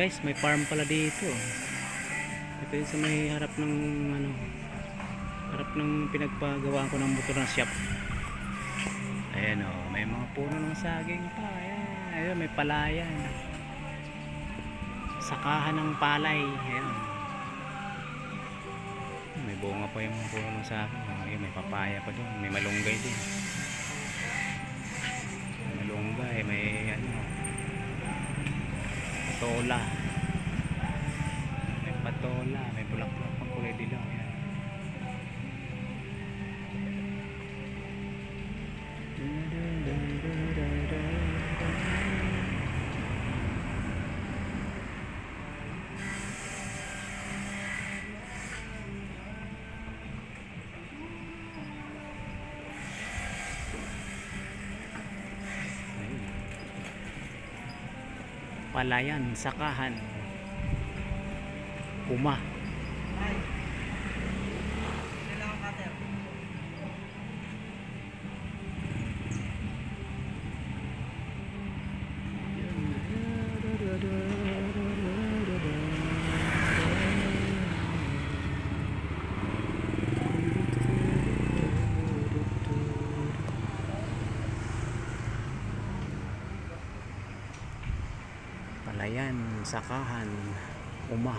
guys, may farm pala dito. Ito yung sa may harap ng ano, harap ng pinagpagawaan ko ng motor na shop. Ayan o, may mga puno ng saging pa. Ayan, ayan may palayan. Sakahan ng palay. Ayan. May bunga pa yung puno ng saging. Ayan, may papaya pa doon. May malunggay din. Patola. Palayan, sakahan. Puma. Palayan, sakahan, uma.